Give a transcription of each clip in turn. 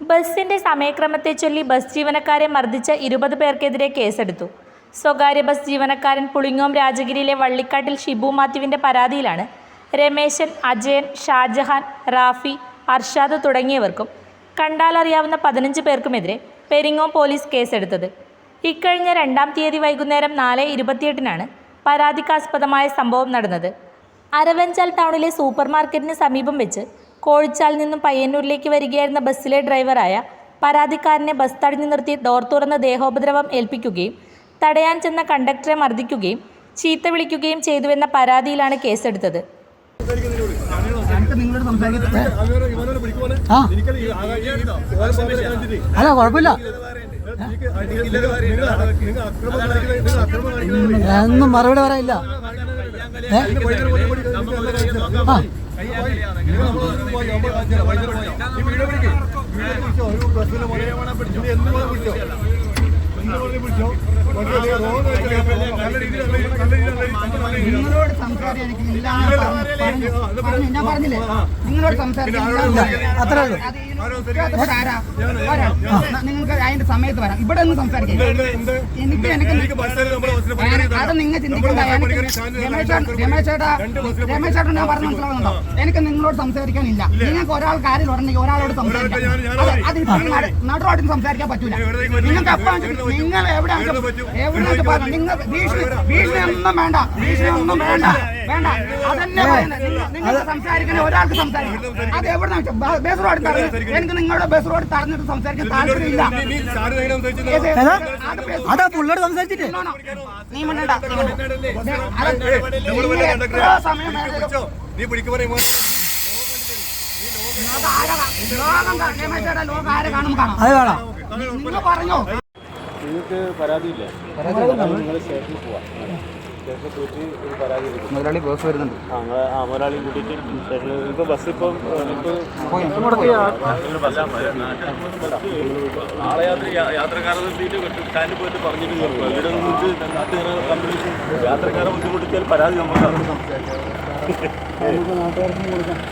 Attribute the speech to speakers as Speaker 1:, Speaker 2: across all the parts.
Speaker 1: ബസിന്റെ സമയക്രമത്തെ ചൊല്ലി ബസ് ജീവനക്കാരെ മർദ്ദിച്ച ഇരുപത് പേർക്കെതിരെ കേസെടുത്തു. സ്വകാര്യ ബസ് ജീവനക്കാരൻ പുളിങ്ങോം രാജഗിരിയിലെ വള്ളിക്കാട്ടിൽ ഷിബു മാത്യുവിന്റെ പരാതിയിലാണ്. രമേശൻ അജയൻ ഷാജഹാൻ റാഫി അർഷാദ് തുടങ്ങിയവർക്കും കണ്ടാലറിയാവുന്ന പതിനഞ്ച് പേർക്കുമെതിരെ പെരിങ്ങോം പോലീസ് കേസെടുത്തത്. ഇക്കഴിഞ്ഞ രണ്ടാം തീയതി വൈകുന്നേരം നാല് ഇരുപത്തിയെട്ടിനാണ് പരാതിക്കാസ്പദമായ സംഭവം നടന്നത്. അരവഞ്ചാൽ ടൗണിലെ സൂപ്പർ മാർക്കറ്റിന് സമീപം വെച്ച് കോഴിച്ചാൽ നിന്നും പയ്യന്നൂരിലേക്ക് വരികയായിരുന്ന ബസ്സിലെ ഡ്രൈവറായ പരാതിക്കാരനെ ബസ് തടഞ്ഞു നിർത്തി ഡോർ തുറന്ന് ദേഹോപദ്രവം ഏൽപ്പിക്കുകയും തടയാൻ ചെന്ന കണ്ടക്ടറെ മർദ്ദിക്കുകയും ചീത്ത വിളിക്കുകയും ചെയ്തുവെന്ന പരാതിയിലാണ് കേസെടുത്തത്.
Speaker 2: അല്ല കുഴപ്പമില്ല. ഒന്നും മറുപടി പറയില്ല? ആ.
Speaker 3: നിങ്ങളോട് എനിക്ക് ഇല്ല. ഞാൻ പറഞ്ഞില്ലേ. നിങ്ങളോട്? നിങ്ങൾക്ക് അതിന്റെ സമയത്ത് വരാം. ഇവിടെ ഒന്ന് സംസാരിക്കില്ല എനിക്ക് എനിക്ക് ഞാൻ- അത് നിങ്ങൾ ചിന്തിക്കണ്ട. ഞാൻ പറഞ്ഞു മനസ്സിലാവുന്നുണ്ടോ? എനിക്ക് നിങ്ങളോട് സംസാരിക്കാനില്ല. നിങ്ങൾക്ക് ഒരാൾ കാര്യം ഒരാളോട് സംസാരിക്കാം. അത് ഇപ്പോഴും സംസാരിക്കാൻ പറ്റൂല. നിങ്ങൾക്ക് അപ്പം നിങ്ങൾ എവിടെ എവിടെ നിങ്ങൾ ഭീഷണി ഭീഷണി ഒന്നും വേണ്ട. ഭീഷണി ഒന്നും വേണ്ട. വേണ്ട. അതന്നെ. നിങ്ങൾ- സംസാരിക്കണേ ഒരാൾക്ക് സംസാരിക്കണം. അത് എവിടെ ബസ് റോഡ് തടഞ്ഞു എനിക്ക് നിങ്ങളുടെ ബസ് റോഡ് തടഞ്ഞിട്ട് സംസാരിക്കാൻ താല്പര്യമില്ല? അത്
Speaker 2: അതാ പുള്ളോട് സംസാരിച്ചിട്ട്.
Speaker 3: നീ മിണ്ടണ്ട. നീ. അത് കാണും. പറഞ്ഞോ.
Speaker 4: നിങ്ങൾക്ക് പരാതിയില്ലേ. നിങ്ങൾ സ്റ്റേഷനിൽ പോവാം. സ്റ്റേഷനിൽ പോയിട്ട് ഒരു പരാതി
Speaker 2: മുതലാളി ബസ് വരുന്നുണ്ട്.
Speaker 4: ആ നിങ്ങൾ ആ ഒരാളെയും കൂട്ടിയിട്ട് സ്റ്റേഷനിൽ ഇപ്പോൾ ബസ് ഇപ്പം ഇപ്പോൾ നാളെ യാത്ര യാത്രക്കാരെ നിർത്തിയിട്ട് സ്റ്റാൻഡിൽ പോയിട്ട് പറഞ്ഞിട്ട് കേൾക്കുക ഇവിടെ നിന്ന് നാട്ടുകാരെ കമ്പനി യാത്രക്കാരെ ബുദ്ധിമുട്ടിച്ചാൽ പരാതി നമുക്ക്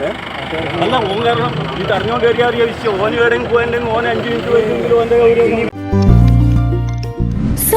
Speaker 4: ഏ? അല്ല ഓൻ കാരണം ഇത് അറിഞ്ഞോണ്ട് വരിക അറിയാം ഓന് എവിടെയെങ്കിലും പോയെങ്കിൽ ഓൻ അഞ്ച് മിനിറ്റ് പോയെങ്കിലും ഓന്റെ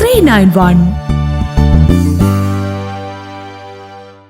Speaker 5: three nine one